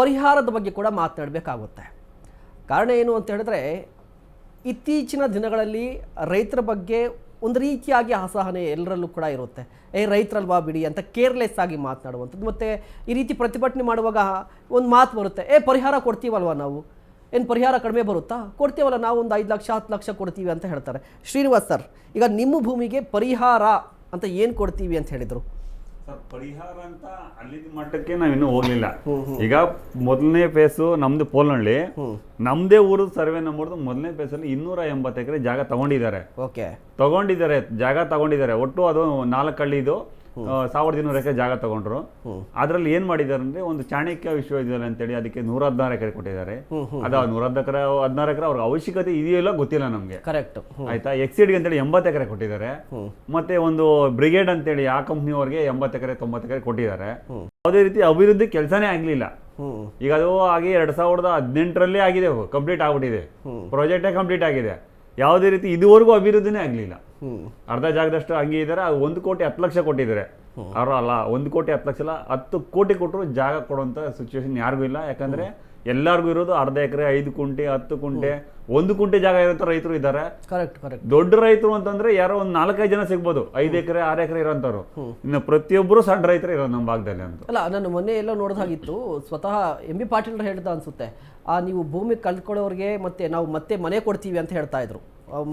ಪರಿಹಾರದ ಬಗ್ಗೆ ಕೂಡ ಮಾತನಾಡಬೇಕಾಗುತ್ತೆ. ಕಾರಣ ಏನು ಅಂತ ಹೇಳಿದ್ರೆ, ಇತ್ತೀಚಿನ ದಿನಗಳಲ್ಲಿ ರೈತರ ಬಗ್ಗೆ ಒಂದು ರೀತಿಯಾಗಿ ಅಸಹನೆ ಎಲ್ಲರಲ್ಲೂ ಕೂಡ ಇರುತ್ತೆ. ಏ, ರೈತರಲ್ವಾ ಬಿಡಿ ಅಂತ ಕೇರ್ಲೆಸ್ ಆಗಿ ಮಾತನಾಡುವಂಥದ್ದು. ಮತ್ತು ಈ ರೀತಿ ಪ್ರತಿಭಟನೆ ಮಾಡುವಾಗ ಒಂದು ಮಾತು ಬರುತ್ತೆ, ಏ, ಪರಿಹಾರ ಕೊಡ್ತೀವಲ್ವ ನಾವು? ಏನು ಪರಿಹಾರ ಕಡಿಮೆ ಬರುತ್ತಾ? ಕೊಡ್ತೀವಲ್ಲ, ನಾವು ಒಂದು ಐದು ಲಕ್ಷ, ಹತ್ತು ಲಕ್ಷ ಕೊಡ್ತೀವಿ ಅಂತ ಹೇಳ್ತಾರೆ. ಶ್ರೀನಿವಾಸ್ ಸರ್, ಈಗ ನಿಮ್ಮ ಭೂಮಿಗೆ ಪರಿಹಾರ ಅಂತ ಏನು ಕೊಡ್ತೀವಿ ಅಂತ ಹೇಳಿದರು? ಸರ್ ಪರಿಹಾರ ಅಂತ ಅಲ್ಲಿನ ಮಟ್ಟಕ್ಕೆ ನಾವಿನ್ನೂ ಇನ್ನೂ ಹೋಗ್ಲಿಲ್ಲ. ಈಗ ಮೊದಲನೇ ಫೇಸು ನಮ್ದು ಪೋಲ್ನಳ್ಳಿ. ನಮ್ದೇ ಊರು ಸರ್ವೆ ನಂಬರ್ದು ಮೊದಲನೇ ಫೇಸಲ್ಲಿ ಇನ್ನೂರ ಎಂಬತ್ತು ಎಕರೆ ಜಾಗ ತಗೊಂಡಿದ್ದಾರೆ. ಓಕೆ. ತಗೊಂಡಿದ್ದಾರೆ ಜಾಗ ತಗೊಂಡಿದ್ದಾರೆ. ಒಟ್ಟು ಅದು ನಾಲ್ಕು ಹಳ್ಳಿದು ಸಾವಿರದ ಇನ್ನೂರು ಎಕರೆ ಜಾಗ ತಗೊಂಡ್ರು. ಅದರಲ್ಲಿ ಏನ್ ಮಾಡಿದ್ದಾರೆ ಅಂದ್ರೆ ಒಂದು ಚಾಣಕ್ಯ ವಿಶ್ವವಿದ್ಯಾಲಯ ಅಂತೇಳಿ ಅದಕ್ಕೆ ನೂರ ಹದಿನಾರು ಎಕರೆ ಕೊಟ್ಟಿದ್ದಾರೆ. ಅದ ನೂರ ಎಕರೆ ಹದಿನಾರು ಎಕರೆ ಅವ್ರ ಅವಶ್ಯಕತೆ ಇದೆಯೋ ಇಲ್ಲ ಗೊತ್ತಿಲ್ಲ ನಮ್ಗೆ. ಕರೆಕ್ಟ್ ಆಯ್ತಾ? ಎಕ್ಸಿಡ್ಗೆ ಅಂತೇಳಿ ಎಂಬತ್ತು ಎಕರೆ ಕೊಟ್ಟಿದ್ದಾರೆ. ಮತ್ತೆ ಒಂದು ಬ್ರಿಗೇಡ್ ಅಂತೇಳಿ ಆ ಕಂಪ್ನಿಯವರಿಗೆ ಎಂಬತ್ತು ಎಕರೆ ತೊಂಬತ್ತು ಎಕರೆ ಕೊಟ್ಟಿದ್ದಾರೆ. ಯಾವುದೇ ರೀತಿ ಅಭಿವೃದ್ಧಿ ಕೆಲಸನೇ ಆಗ್ಲಿಲ್ಲ. ಈಗ ಅದು ಆಗಿ ಎರಡ್ ಸಾವಿರದ ಹದಿನೆಂಟರಲ್ಲೇ ಆಗಿದೆ ಕಂಪ್ಲೀಟ್ ಆಗ್ಬಿಟ್ಟಿದೆ. ಪ್ರಾಜೆಕ್ಟೇ ಕಂಪ್ಲೀಟ್ ಆಗಿದೆ. ಯಾವುದೇ ರೀತಿ ಇದುವರೆಗೂ ಅಭಿವೃದ್ಧಿನೇ ಆಗಲಿಲ್ಲ. ಅರ್ಧ ಜಾಗದಷ್ಟು ಹಂಗೆ ಇದ್ದಾರೆ ಅದು ಒಂದು ಕೋಟಿ ಹತ್ತು ಲಕ್ಷ ಕೊಟ್ಟಿದ್ದಾರೆ. ಅವರು ಅಲ್ಲ ಒಂದು ಕೋಟಿ ಹತ್ತು ಲಕ್ಷ ಅಲ್ಲ ಹತ್ತು ಕೋಟಿ ಕೊಟ್ಟರು ಜಾಗ ಕೊಡುವಂಥ ಸಿಚುವೇಶನ್ ಯಾರಿಗೂ ಇಲ್ಲ. ಯಾಕಂದ್ರೆ ಎಲ್ಲರಿಗೂ ಇರೋದು ಅರ್ಧ ಎಕರೆ ಐದು ಕುಂಟೆ ಹತ್ತು ಕುಂಟೆ ಒಂದು ಕುಂಟೆ ಜಾಗ ಇರೋಂಥ ರೈತರು ಇದ್ದಾರೆ. ಕರೆಕ್ಟ್ ಕರೆಕ್ಟ್ ದೊಡ್ಡ ರೈತರು ಅಂತಂದ್ರೆ ಯಾರೋ ಒಂದು ನಾಲ್ಕೈದು ಜನ ಸಿಗ್ಬೋದು. ಐದು ಎಕರೆ ಆರು ಎಕರೆ ಇರೋಂಥವ್ರು. ಇನ್ನು ಪ್ರತಿಯೊಬ್ಬರು ಸಣ್ಣ ರೈತರು ಇರೋ ನಮ್ಮ ಭಾಗದಲ್ಲಿ ಅಂತ. ಅಲ್ಲ ನಾನು ಮೊನ್ನೆ ಎಲ್ಲ ನೋಡೋದಾಗಿತ್ತು ಸ್ವತಃ ಎಂ ಬಿ ಪಾಟೀಲ್ ಹೇಳ್ದ ಅನ್ಸುತ್ತೆ ಆ ನೀವು ಭೂಮಿ ಕಳ್ಕೊಳ್ಳೋರಿಗೆ ಮತ್ತೆ ನಾವು ಮತ್ತೆ ಮನೆ ಕೊಡ್ತೀವಿ ಅಂತ ಹೇಳ್ತಾ ಇದ್ರು.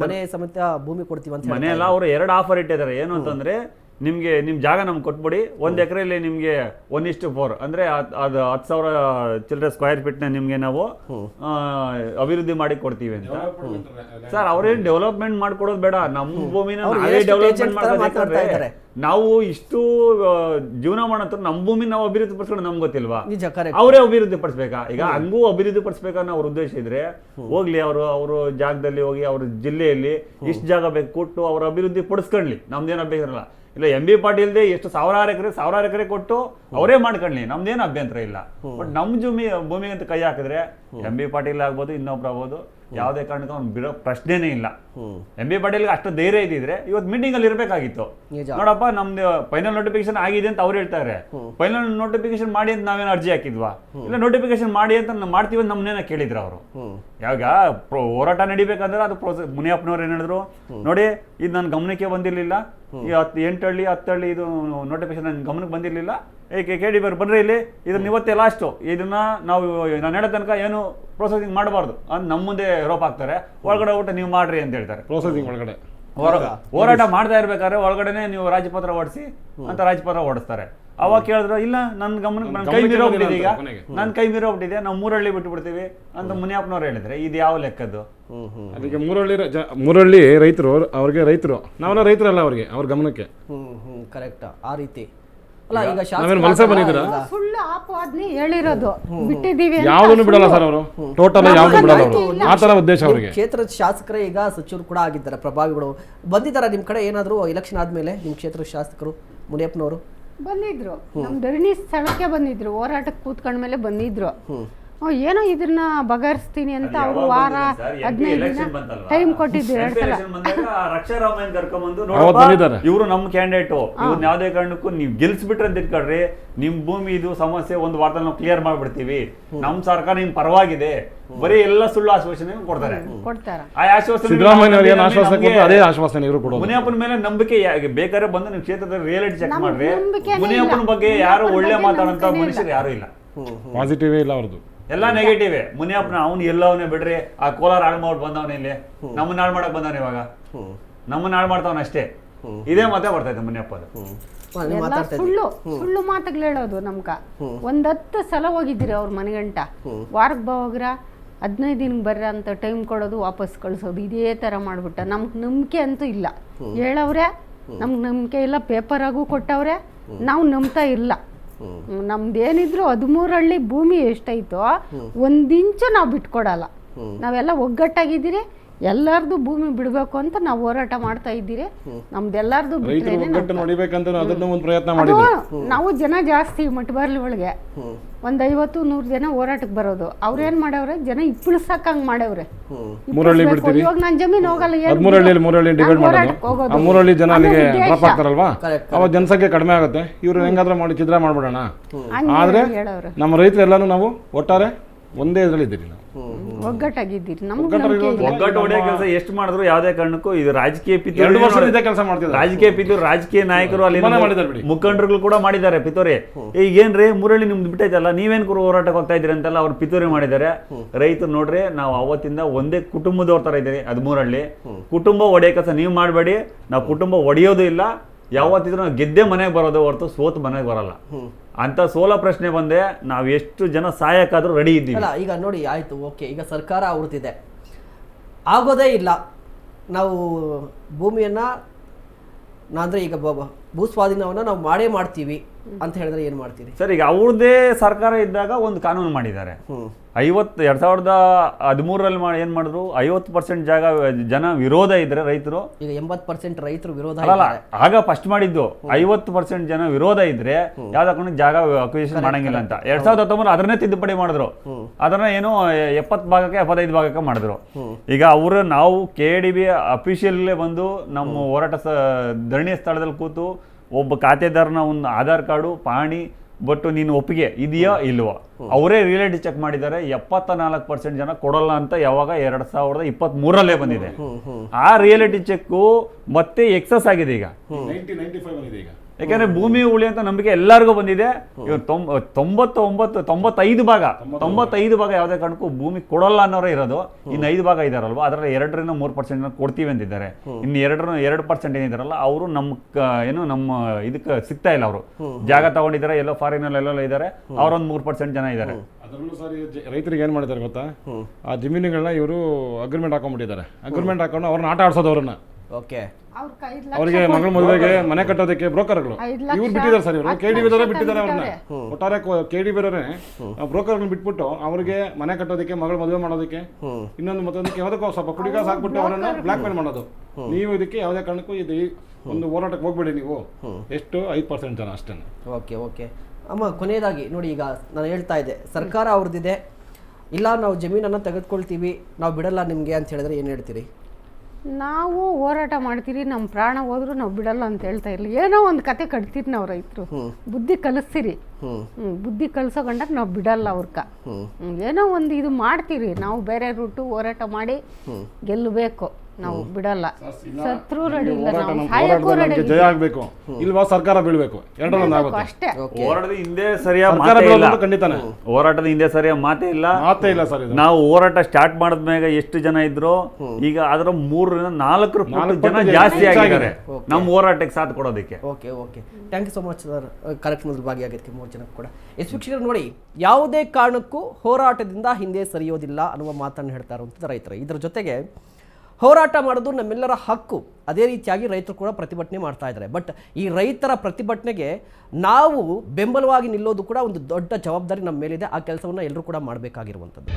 ಮನೆ ಸಮೇತ ಭೂಮಿ ಕೊಡ್ತೀವಿ ಅಂತ ಮನೆ ಎಲ್ಲ ಅವರು ಎರಡು ಆಫರ್ ಇಟ್ಟಿದ್ದಾರೆ. ಏನು ಅಂತಂದ್ರೆ ನಿಮ್ಗೆ ನಿಮ್ಮ ಜಾಗ ನಮ್ಗೆ ಕೊಟ್ಬಿಡಿ. ಒಂದು ಎಕರೆಯಲ್ಲಿ ನಿಮಗೆ ಒನ್ ಇಷ್ಟು ಫೋರ್ ಅಂದ್ರೆ ಅದು ಹತ್ತು ಸಾವಿರ ಚಿಲ್ಲರೆ ಸ್ಕ್ವೇರ್ ಫೀಟ್ ನಿಮಗೆ ನಿಮ್ಗೆ ನಾವು ಆ, ಅಭಿವೃದ್ಧಿ ಮಾಡಿ ಕೊಡ್ತೀವಿ ಅಂತ. ಸರ್ ಅವ್ರೇನು ಡೆವಲಪ್ಮೆಂಟ್ ಮಾಡ್ಕೊಡೋದು ಬೇಡ. ನಮ್ಮ ಭೂಮಿನ ಡೆವಲಪ್ಮೆಂಟ್. ನಾವು ಇಷ್ಟು ಜೀವನ ಮಾಡೋ ನಮ್ಮ ಭೂಮಿ ನಾವು ಅಭಿವೃದ್ಧಿ ಪಡಿಸ್ಕೊಂಡು ನಮ್ಗೆ ಗೊತ್ತಿಲ್ವಾ? ನಿಜ ಕರೆಕ್ಟ್ ಅವರೇ ಅಭಿವೃದ್ಧಿ ಪಡಿಸ್ಬೇಕಾ? ಈಗ ಹಂಗೂ ಅಭಿವೃದ್ಧಿ ಪಡಿಸ್ಬೇಕನ್ನೋ ಅವ್ರ ಉದ್ದೇಶ ಇದ್ರೆ ಹೋಗ್ಲಿ ಅವರು ಅವರು ಜಾಗದಲ್ಲಿ ಹೋಗಿ ಅವ್ರ ಜಿಲ್ಲೆಯಲ್ಲಿ ಇಷ್ಟು ಜಾಗ ಬೇಕು ಕೊಟ್ಟು ಅವ್ರ ಅಭಿವೃದ್ಧಿ ಪಡಿಸ್ಕೊಳ್ಳಿ. ನಮ್ದೇನು ಅಭ್ಯಂತರ ಇಲ್ಲ ಎಂ ಬಿ ಪಾಟೀಲ್ದೆ ಎಷ್ಟು ಸಾವಿರಾರು ಎಕರೆ ಸಾವಿರಾರು ಎಕರೆ ಕೊಟ್ಟು ಅವರೇ ಮಾಡ್ಕೊಳ್ಳಿ ನಮ್ದೇನು ಅಭ್ಯಂತರ ಇಲ್ಲ. ಬಟ್ ನಮ್ಮ ಜುಮಿ ಭೂಮಿ ಅಂತ ಕೈ ಹಾಕಿದ್ರೆ ಎಂ ಬಿ ಪಾಟೀಲ್ ಆಗ್ಬೋದು ಇನ್ನೊಬ್ರು ಆಗ್ಬೋದು ಯಾವುದೇ ಕಾರಣಕ್ಕೂ ಅವ್ನು ಬಿಡೋ ಪ್ರಶ್ನೆನೇ ಇಲ್ಲ. ಎಂ ಬಿ ಪಾಟೀಲ್ಗೆ ಅಷ್ಟು ಧೈರ್ಯ ಇದ್ದಿದ್ರೆ ಇವತ್ತು ಮೀಟಿಂಗ್ ಅಲ್ಲಿ ಇರಬೇಕಾಗಿತ್ತು. ನೋಡಪ್ಪ ನಮ್ದು ಫೈನಲ್ ನೋಟಿಫಿಕೇಶನ್ ಆಗಿದೆ ಅಂತ ಅವ್ರು ಹೇಳ್ತಾರೆ. ಫೈನಲ್ ನೋಟಿಫಿಕೇಶನ್ ಮಾಡಿ ಅಂತ ನಾವೇನು ಅರ್ಜಿ ಹಾಕಿದ್ವಾ? ಇಲ್ಲ ನೋಟಿಫಿಕೇಶನ್ ಮಾಡಿ ಅಂತ ನಾವು ಮಾಡ್ತೀವಿ ಅಂತ ನಮ್ಮನ್ನೇನ ಕೇಳಿದ್ರು ಅವರು. ಯಾವಾಗ ಹೋರಾಟ ನಡಿಬೇಕಂದ್ರೆ ಅದು ಪ್ರೋಸೆಸ್ ಮುನಿಯಪ್ಪನವ್ರು ಏನ್ ಹೇಳಿದ್ರು? ನೋಡಿ ಇದು ನನ್ನ ಗಮನಕ್ಕೆ ಬಂದಿರಲಿಲ್ಲ. ಈ ಹತ್ತು ಎಂಟು ಹಳ್ಳಿ ಹತ್ತು ಹಳ್ಳಿ ಇದು ನೋಟಿಫಿಕೇಶನ್ ನನ್ನ ಗಮನಕ್ಕೆ ಬಂದಿರಲಿಲ್ಲ. ಏಕೆ ಕೇಳಿ ಬರ್ ಬನ್ರಿ ಇಲ್ಲಿ ಇದನ್ನ ಇವತ್ತೇ ಲಾಸ್ಟು ಇದನ್ನ ನಾವು ನಾನು ಹೇಳೋ ತನಕ ಏನು ಪ್ರೊಸೆಸಿಂಗ್ ಮಾಡಬಾರ್ದು. ಅಂತ ನಮ್ಮ ಮುಂದೆ ರೋಪ್ ಹಾಕ್ತಾರೆ. ಒಳಗಡೆ ಊಟ ನೀವು ಮಾಡ್ರಿ ಅಂತ ಹೇಳ್ತಾರೆ. ಪ್ರೊಸೆಸಿಂಗ್ ಒಳಗಡೆ. ಹೊರಗ ಹೋರಾಟ ಮಾಡ್ತಾ ಇರ್ಬೇಕಾದ್ರೆ ಒಳಗಡೆನೆ ನೀವು ರಾಜಪತ್ರ ಓಡಿಸಿ ಅಂತ ರಾಜಪತ್ರ ಓಡಿಸ್ತಾರೆ ಅವಾಗ ಕೇಳಿದ್ರು ಇಲ್ಲ ನನ್ನ ಗಮನಕ್ಕೆ ನನ್ನ ಕೈ ಮೀರೋಗ್ಬಿಟ್ಟಿದೆ ಈಗ. ನನ್ನ ಕೈ ಮೀರೋಗ್ಬಿಟ್ಟಿದೆ ನಾವು ಮೂರಳ್ಳಿ ಬಿಟ್ಟು ಬಿಡ್ತೀವಿ ಅಂತ ಮುನಿಯಪ್ಪನವ್ರು ಹೇಳಿದ್ರೆ ಇದು ಯಾವ ಲೆಕ್ಕದ್ದು? ಅದಕ್ಕೆ ಮೂರಳ್ಳಿ ಮೂರಳ್ಳಿ ರೈತರು ಅವ್ರಿಗೆ ರೈತರು. ನಾವೆಲ್ಲ ರೈತರಲ್ಲ ಅವ್ರಿಗೆ ಅವ್ರ ಗಮನಕ್ಕೆ. ಹ್ಮ್ ಹ್ಮ್ ಕರೆಕ್ಟ್ ಆ ರೀತಿ. ಅಲ್ಲ ಈಗ ನಾವೇನ್ ಶಾಸಕರಾದ- ವಲಸೆ ಬಂದಿದ್ದೀರಾ? ಈಗ. ಸುಳ್ಳು ಆಪಾದನೆ ಹೇಳಿರೋದು. ಬಿಟ್ಟಿದ್ದೀವಿ ಅಂತ ಯಾವ್ದನ್ನು ಬಿಡಲ್ಲ ಸರ್ ಅವರು? ಟೋಟಲ್ ಯಾವ್ದು ಬಿಡಲ್ಲ ಅವರು? ಆ ತರ ಉದ್ದೇಶ ನೀವು ಕ್ಷೇತ್ರದ ಶಾಸಕರೇ ಈಗ ಸಚಿವರು ಕೂಡ ಆಗಿದ್ದಾರೆ ಪ್ರಭಾವಿಗಳು. ಬಂದಿದ್ದಾರೆ ನಿಮ್ಮ ಕಡೆ? ಏನಾದರೂ ಎಲೆಕ್ಷನ್ ಆದ್ಮೇಲೆ ನಿಮ್ಮ ಕ್ಷೇತ್ರದ ಶಾಸಕರು ಮುನಿಯಪ್ಪನವರು? ಬಂದಿದ್ರು. ನಮ್ ಧರಣಿ ಸ್ಥಳಕ್ಕೆ ಬಂದಿದ್ರು. ಹೋರಾಟಕ್ಕೆ ಕೂತ್ಕೊಂಡ್ಮೇಲೆ ಬಂದಿದ್ರು. ಏನೋ ಇದನ್ನ ಬಗರ್ಸ್ತೀನಿ ಅಂತ ಅವರು ವಾರ ಹದಿನೈದು ದಿನ ಟೈಮ್ ಎರಡ್ ಸಲ. ಬಂದಾಗ ರಕ್ಷಾರಾಮಯ್ಯನ್ ಕರ್ಕೊಂಬಂದು ಇವರು ನಮ್ಮ ಕ್ಯಾಂಡಿಡೇಟ್ ಇವ್ರನ್ನ ಯಾವ್ದೇ ಕಾರಣಕ್ಕೂ ನೀವು ಗೆಲ್ಸ್ಬಿಟ್ರೆ ಅಂತ ಇಟ್ಕೊಳ್ರಿ ನಿಮ್ ಭೂಮಿ ಇದು ಸಮಸ್ಯೆ ಒಂದು ವಾರದಲ್ಲಿ ನಾವು ಕ್ಲಿಯರ್ ಮಾಡ್ಬಿಡ್ತೀವಿ. ನಮ್ ಸರ್ಕಾರ ನಿಮ್ ಪರವಾಗಿದೆ. ಬರೀ ಎಲ್ಲ ಸುಳ್ಳು ಆಶ್ವಾಸನೆ ಕೊಡ್ತಾರೆ. ಕೊಡ್ತಾರ. ಆ ಆಶ್ವಾಸನೆ ಅದೇ ಆಶ್ವಾಸನೆ ಇವರು ಕೊಡೋದು. ಮುನಿಯಪ್ಪನ ಮೇಲೆ ನಂಬಿಕೆ ಬೇಕಾದ್ರೆ ಬಂದು ನಿಮ್ ಕ್ಷೇತ್ರದ ರಿಯಾಲಿಟಿ ಚೆಕ್ ಮಾಡ್ರಿ. ಮುನಿಯಪ್ಪನ ಬಗ್ಗೆ ಯಾರು ಒಳ್ಳೆ ಮಾತಾಡಂತ ಮನುಷ್ಯರು ಯಾರು ಇಲ್ಲ. ಪಾಸಿಟಿವ್ ಇಲ್ಲ ಅವ್ರದ್ದು. ಎಲ್ಲ ನೆಗೆಟಿವ್ ಮುನಿಯಪ್ಪನ ಅವ್ನು ಎಲ್ಲವನೇ ಬಿಡ್ರಿ ಆ ಕೋಲಾರ ಹಾಳು ಮಾಡ್ ಬಂದವನ ಇಲ್ಲಿ. ನಮ್ಮನ್ನ ಹಾಳು ಮಾಡಕ್ ಬಂದವನ ಇವಾಗ. ನಮ್ಮನ್ನ ಹಾಳು ಮಾಡ್ತಾವನ ಅಷ್ಟೇ. ಇದೇ ಮಾತೇ ಬರ್ತೈತೆ ಮುನಿಯಪ್ಪ ಸುಳ್ಳು ಸುಳ್ಳು ಮಾತುಗಳು ಹೇಳೋದು ನಮ್ಗ. ಒಂದ್ ಹತ್ತು ಸಲ ಹೋಗಿದ್ದೀರಿ ಅವ್ರ ಮನೆಗಂಟ. ವಾರಕ್ ಹೋಗ್ರ ಹದಿನೈದು ದಿನ ಬರ್ರ ಅಂತ ಟೈಮ್ ಕೊಡೋದು ವಾಪಸ್ ಕಳ್ಸೋದು ಇದೇ ತರ ಮಾಡ್ಬಿಟ್ಟ. ನಮ್ಗೆ ನಂಬಿಕೆ ಅಂತೂ ಇಲ್ಲ. ಹೇಳವ್ರೆ ನಮ್ಗೆ ನಂಬಿಕೆ ಇಲ್ಲ ಪೇಪರ್ ಆಗೂ ಕೊಟ್ಟವ್ರೆ ನಾವು ನಂಬ್ತಾ ಇಲ್ಲ. ನಮ್ದೇನಿದ್ರು ಹದಿಮೂರು ಹಳ್ಳಿ ಭೂಮಿ ಎಷ್ಟೈತೋ ಒಂದಿಂಚು ನಾವು ಬಿಟ್ಕೊಡಲ್ಲ. ನಾವೆಲ್ಲ ಒಗ್ಗಟ್ಟಾಗಿದ್ದೀರಿ ಎಲ್ಲಾರ್ದು ಭೂಮಿ ಬಿಡಬೇಕು ಅಂತ ನಾವು ಹೋರಾಟ ಮಾಡ್ತಾ ಇದ್ದೀರಿ. ನಮ್ದೆಲ್ಲಾರ್ದು ರೈತರು ಬಿಟ್ರೇನೆ ಅದನ್ನ ಒಂದು ಪ್ರಯತ್ನ ಅದು ಮಾಡಿದ್ರು ನಾವು ಜನ ಜಾಸ್ತಿ ಮಟ್ಬಾರ್ಲಿ ಒಳಗೆ. ಒಂದ್ ಐವತ್ತು ನೂರು ಜನ ಹೋರಾಟಕ್ಕೆ ಬರೋದು. ಅವ್ರೇನ್ ಮಾಡವ್ರೆ? ಜನ ಮಾಡವ್ರೆ. ಮೂರಹಳ್ಳಿ ಇಪ್ಪಳಿಸ್ಬೇಕು. ಬಿಡ್ತೀರಿ? ಇವಾಗ ನನ್ನ ಜಮೀನು ಹೋಗಲ್ಲ ಏನ್ ನಾನ್ ಅವಾಗ ಜನಸಂಖ್ಯೆ ಕಡಿಮೆ ಆಗುತ್ತೆ. ಇವ್ರು ಹೆಂಗಾದ್ರೂ ಮಾಡಿ ಚಿತ್ರ ಮಾಡ್ಬಿಡೋಣ. ಹಂಗೆ ಆದ್ರೆ ನಮ್ಮ ರೈತರು ಎಲ್ಲಾನು ನಾವು ಒಟ್ಟಾರೆ ಒಂದೇ ಇದ್ರಲ್ಲಿ ಇದ್ದೀರಿ ನಾವು. ಒಗ್ಗಟ್ಟಾಗಿದ್ದೀರಿ. ನಮ್ಗೆ ಒಗ್ಗಟ್ಟಲ್ಲಿ ನಂಬಿಕೆ ಇದೆ. ಒಗ್ಗಟ್ಟು ಹೊಡೆಯೋ ಕೆಲಸ ಎಷ್ಟು ಮಾಡಿದ್ರು ಯಾವ್ದೇ ಕಾರಣಕ್ಕೂ ಇದು ರಾಜಕೀಯ ಪಿತೂರಿ ಎರಡು ವರ್ಷ ಇದೇ ಕೆಲಸ ಮಾಡ್ತಿದ್ದಾರೆ. ರಾಜಕೀಯ ಪಿತೂರಿ ರಾಜಕೀಯ ನಾಯಕರು ಅಲ್ಲಿ ತುಂಬಾನೇ ಮಾಡಿದ್ದಾರೆ ಬಿಡಿ. ಮುಖಂಡರುಗಳು ಕೂಡ ಮಾಡಿದ್ದಾರೆ ಪಿತೂರಿ. ಈಗ ಏನ್ರಿ ಮುರಳಿ ನಿಮ್ದು ಬಿಟ್ಟೈತಲ್ಲ ನೀವೇನ್ ಕುರು ಹೋರಾಟಕ್ಕೆ ಹೋಗ್ತಾ ಇದ್ರಿ ಅಂತೆಲ್ಲ ಅವ್ರು ಪಿತೂರಿ ಮಾಡಿದ್ದಾರೆ. ರೈತರು ನೋಡ್ರಿ ನಾವು ಅವತ್ತಿಂದ ಒಂದೇ ಕುಟುಂಬದವ್ರ ತರ ಇದ್ದೀರಿ ಅದು ಮೂರಳ್ಳಿ ಕುಟುಂಬ ಒಡೆಯ ಕೆಲಸ ನೀವು ಮಾಡಬೇಡಿ ನಾವು ಕುಟುಂಬ ಒಡೆಯೋದು ಇಲ್ಲ. ಯಾವತ್ತಿದ್ರು ನಾವು ಗೆದ್ದೆ ಮನೆಗೆ ಬರೋದು ಹೊರತು ಸೋತು ಮನೆಗೆ ಬರಲ್ಲ. ಅಂತ ಸೋಲ ಪ್ರಶ್ನೆ ಬಂದೆ, ನಾವು ಎಷ್ಟು ಜನ ಸಹಾಯಕ್ಕಾದ್ರೂ ರೆಡಿ ಇದ್ದೀವಿ. ಅಲ್ಲ, ಈಗ ನೋಡಿ, ಆಯಿತು, ಓಕೆ, ಈಗ ಸರ್ಕಾರ ಅವ್ರದ್ದಿದೆ ಆಗೋದೇ ಇಲ್ಲ. ನಾವು ಭೂಮಿಯನ್ನು ಅಂದರೆ ಈಗ ಭೂ ಸ್ವಾಧೀನವನ್ನು ನಾವು ಮಾಡೇ ಮಾಡ್ತೀವಿ. ಅಂತ ಹೇಳಿದ್ರೆ ಏನು ಮಾಡ್ತೀರಿ? ಸರ್ ಈಗ ಅವ್ರದೇ ಸರ್ಕಾರ ಇದ್ದಾಗ ಒಂದು ಕಾನೂನು ಮಾಡಿದ್ದಾರೆ. ಐವತ್ತು ಎರಡ್ ಸಾವಿರದ ಹದಿಮೂರರಲ್ಲಿ ಮಾಡಿ ಏನ್ ಮಾಡಿದ್ರು? ಐವತ್ತು ಪರ್ಸೆಂಟ್ ಜಾಗ ಜನ ವಿರೋಧ ಇದ್ರೆ ರೈತರು. ಈಗ ಎಂಬತ್ತು ಪರ್ಸೆಂಟ್ ರೈತರು ವಿರೋಧ ಅಲ್ಲ ಆಗ ಫಸ್ಟ್ ಮಾಡಿದ್ದು ಐವತ್ತು ಪರ್ಸೆಂಟ್ ಜನ ವಿರೋಧ ಇದ್ರೆ ಯಾವ್ದು ಹಾಕೊಂಡು ಜಾಗ ಅಕ್ವಿಷನ್ ಮಾಡಂಗಿಲ್ಲ ಅಂತ. ಎರಡ್ ಸಾವಿರದ ಹತ್ತೊಂಬತ್ತು ಅದನ್ನೇ ತಿದ್ದುಪಡಿ ಮಾಡಿದ್ರು. ಅದನ್ನ ಏನು ಎಪ್ಪತ್ತು ಭಾಗಕ್ಕೆ ಎಪ್ಪತ್ತೈದು ಭಾಗಕ್ಕೆ ಮಾಡಿದ್ರು. ಈಗ ಅವರು ನಾವು ಕೆ ಡಿ ಬಿ ಅಫಿಷಿಯಲ್ಲೇ ಬಂದು ನಮ್ಮ ಹೋರಾಟ ಧರಣಿ ಸ್ಥಳದಲ್ಲಿ ಕೂತು ಒಬ್ಬ ಖಾತೆದಾರನ ಒಂದು ಆಧಾರ್ ಕಾರ್ಡು ಪಾಣಿ ಬಟ್ ನೀನು ಒಪ್ಪಿಗೆ ಇದೆಯಾ ಇಲ್ವೋ? ಅವರೇ ರಿಯಾಲಿಟಿ ಚೆಕ್ ಮಾಡಿದ್ದಾರೆ ಎಪ್ಪತ್ತ ನಾಲ್ಕು ಪರ್ಸೆಂಟ್ ಜನ ಕೊಡಲ್ಲ ಅಂತ ಯಾವಾಗ ಎರಡ್ ಸಾವಿರದ ಇಪ್ಪತ್ತ್ ಮೂರಲ್ಲೇ ಬಂದಿದೆ ಆ ರಿಯಾಲಿಟಿ ಚೆಕ್ ಮತ್ತೆ ಎಕ್ಸಸ್ ಆಗಿದೆ ಈಗ. ಯಾಕಂದ್ರೆ ಭೂಮಿ ಉಳಿ ಅಂತ ನಂಬಿಕೆ ಎಲ್ಲರಿಗೂ ಬಂದಿದೆ. ಇವ್ರು ತೊಂಬ ತೊಂಬತ್ತು ಒಂಬತ್ತು ತೊಂಬತ್ತೈದು ಭಾಗ ತೊಂಬತ್ತೈದು ಭಾಗ ಯಾವುದೇ ಕಾರಣಕ್ಕೂ ಭೂಮಿ ಕೊಡಲ್ಲ ಅನ್ನೋರೇ ಇರೋದು. ಇನ್ನು ಐದು ಭಾಗ ಇದಾರಲ್ವ? ಅದರಲ್ಲಿ ಎರಡರಿಂದ ಮೂರು ಪರ್ಸೆಂಟ್ ಕೊಡ್ತೀವಿ ಅಂತಿದ್ದಾರೆ. ಇನ್ನು ಎರಡರ ಎರಡು ಪರ್ಸೆಂಟ್ ಏನಿದಾರಲ್ಲ ಅವರು ನಮ್ಮ ಏನು ನಮ್ಮ ಇದಕ್ಕೆ ಸಿಗ್ತಾ ಇಲ್ಲ ಅವರು. ಜಾಗ ತಗೊಂಡಿದ್ದಾರೆ ಎಲ್ಲೋ ಫಾರಿನಲ್ಲಿ ಎಲ್ಲೋ ಇದ್ದಾರೆ. ಅವರೊಂದು ಮೂರು ಪರ್ಸೆಂಟ್ ಜನ ಇದ್ದಾರೆ. ಅದರಲ್ಲೂ ಸರ್ ರೈತರಿಗೆ ಏನು ಮಾಡಿದ್ದಾರೆ ಗೊತ್ತಾ? ಆ ಜಮೀನುಗಳನ್ನ ಇವರು ಅಗ್ರಿಮೆಂಟ್ ಹಾಕೊಂಡ್ಬಿಟ್ಟಿದ್ದಾರೆ. ಅಗ್ರಿಮೆಂಟ್ ಹಾಕೊಂಡು ಅವ್ರನ್ನ ಆಟ ಆಡ್ಸೋದು ಅವ್ರನ್ನ. ಓಕೆ ಅವ್ರಿಗೆ ಐದು ಲಕ್ಷ ಅವರಿಗೆ ಮಗಳ ಮದುವೆಗೆ ಮನೆ ಕಟ್ಟೋದಕ್ಕೆ ಬ್ರೋಕರ್ಗಳು. ಇವ್ರು ಬಿಟ್ಟಿದ್ದಾರೆ ಸರ್ ಇವರು. ಕೆಡಿ ಕೆ ಡಿ ಲಕ್ಷ ಬಿಟ್ಟಿದ್ದಾರೆ ಅವ್ರನ್ನ. ಒಟ್ಟಾರೆ ಕೆ ಡಿ ಬಿರೋರೆ ಬ್ರೋಕರ್ಗಳನ್ನ ಬಿಟ್ಬಿಟ್ಟು ಅವ್ರಿಗೆ ಮನೆ ಕಟ್ಟೋದಕ್ಕೆ ಮಗಳ ಮದುವೆ ಮಾಡೋದಕ್ಕೆ ಇನ್ನೊಂದು ಮತ್ತೊಂದಕ್ಕೆ ಯಾವುದಕ್ಕೋ ಸ್ವಲ್ಪ ಕುಡಿಗಾಸ್ ಹಾಕ್ಬಿಟ್ಟು ಅವರನ್ನ ಬ್ಲಾಕ್ ಮೇಲ್ ಮಾಡೋದು. ನೀವು ಇದಕ್ಕೆ ಯಾವುದೇ ಕಾರಣಕ್ಕೂ ಇದು ಈ ಒಂದು ಹೋರಾಟಕ್ಕೆ ಹೋಗ್ಬೇಡಿ ನೀವು. ಎಷ್ಟು? ಐದು ಪರ್ಸೆಂಟ್ ಜನ ಅಷ್ಟೇ. ಓಕೆ ಓಕೆ ಅಮ್ಮ ಕೊನೆಯದಾಗಿ ನೋಡಿ ಈಗ ನಾನು ಹೇಳ್ತಾ ಇದ್ದೆ ಸರ್ಕಾರ ಅವ್ರದ್ದಿದೆ. ಇಲ್ಲ ನಾವು ಜಮೀನನ್ನು ತೆಗೆದುಕೊಳ್ತೀವಿ ನಾವು ಬಿಡಲ್ಲ ನಿಮಗೆ ಅಂತ ಹೇಳಿದ್ರೆ ಏನು ಹೇಳ್ತೀರಿ? ನಾವು ಹೋರಾಟ ಮಾಡ್ತೀರಿ ನಮ್ಮ ಪ್ರಾಣ ಹೋದ್ರು ನಾವು ಬಿಡಲ್ಲ ಅಂತ ಹೇಳ್ತಾ ಇರಲಿ. ಏನೋ ಒಂದು ಕತೆ ಕಟ್ತೀರಿ ನಾವು ರೈತರು. ಬುದ್ಧಿ ಕಲಿಸ್ತೀರಿ. ಬುದ್ಧಿ ಕಲಿಸೋ ನಾವು ಬಿಡಲ್ಲ ಅವ್ರಕ. ಏನೋ ಒಂದು ಇದು ಮಾಡ್ತೀರಿ. ನಾವು ಬೇರೆ ರೂಟು ಹೋರಾಟ ಮಾಡಿ ಗೆಲ್ಲಬೇಕು ನಾವು ಬಿಡಲ್ಲ. ಸತ್ರು ರೆಡಿ ಇಲ್ಲ. ಹೋರಾಟ ನಾವು ನಮ್ಮ ಸಾಯಕ್ಕೂ ಹೋರಾಟದಲ್ಲಿ ನಮ್ಗೆ ಜಯ ಆಗ್ಬೇಕು. ಇಲ್ವಾ ಸರ್ಕಾರ ಬೀಳ್ಬೇಕು? ಎರಡರೊಂದು ಆಗುತ್ತೆ. ಅಷ್ಟೇ. ಹೋರಾಟದ ಹಿಂದೆ ಸರಿಯಾದ ಸರ್ಕಾರ ಮಾತೇ ಇಲ್ಲ. ಖಂಡಿತಾನೆ. ಹೋರಾಟದ ಹಿಂದೆ ಸರಿಯಾದ ಮಾತೇ ಇಲ್ಲ. ಮಾತೇ ಇಲ್ಲ ಸರ್ ಇದು. ನಾವು ಹೋರಾಟ ಸ್ಟಾರ್ಟ್ ಮಾಡಿದ್ಮ್ಯಾಗ ಎಷ್ಟು ಜನ ಇದ್ರು? ಈಗ ಅದರ ಮೂರರಿಂದ ನಾಲ್ಕರ ಪಟ್ಟು ನಾಲ್ಕು ಜನ ಪಟ್ಟು ಜಾಸ್ತಿ ಹೆಚ್ಚಾಗಿದೆ. ಆಗಿದ್ದಾರೆ. ನಮ್ಮ ಹೋರಾಟಕ್ಕೆ ಸಾಥ್ ಕೊಡೋದಕ್ಕೆ. Okay okay. Thank you so much sir ಕಾರ್ಯಕ್ರಮದಲ್ಲಿ ಭಾಗಿಯಾಗಿದ್ದಕ್ಕೆ ಮೂರು ಜನಕ್ಕೆ ಕೂಡ. ಎಸ್ ವೀಕ್ಷಕರು ನೋಡಿ ಯಾವುದೇ ಕಾರಣಕ್ಕೂ ಹೋರಾಟದಿಂದ ಹಿಂದೆ ಸರಿಯೋದಿಲ್ಲ ಅನ್ನುವ ಮಾತನ್ನು ಹೇಳ್ತಾ ಇರುವಂಥದ್ದು ರೈತರು. ಇದರ ಜೊತೆಗೆ ಹೋರಾಟ ಮಾಡೋದು ನಮ್ಮೆಲ್ಲರ ಹಕ್ಕು. ಅದೇ ರೀತಿಯಾಗಿ ರೈತರು ಕೂಡ ಪ್ರತಿಭಟನೆ ಮಾಡ್ತಾ ಇದ್ದಾರೆ. ಬಟ್ ಈ ರೈತರ ಪ್ರತಿಭಟನೆಗೆ ನಾವು ಬೆಂಬಲವಾಗಿ ನಿಲ್ಲೋದು ಕೂಡ ಒಂದು ದೊಡ್ಡ ಜವಾಬ್ದಾರಿ ನಮ್ಮ ಮೇಲಿದೆ ಆ ಕೆಲಸವನ್ನು ಎಲ್ಲರೂ ಕೂಡ ಮಾಡಬೇಕಾಗಿರುವಂಥದ್ದು.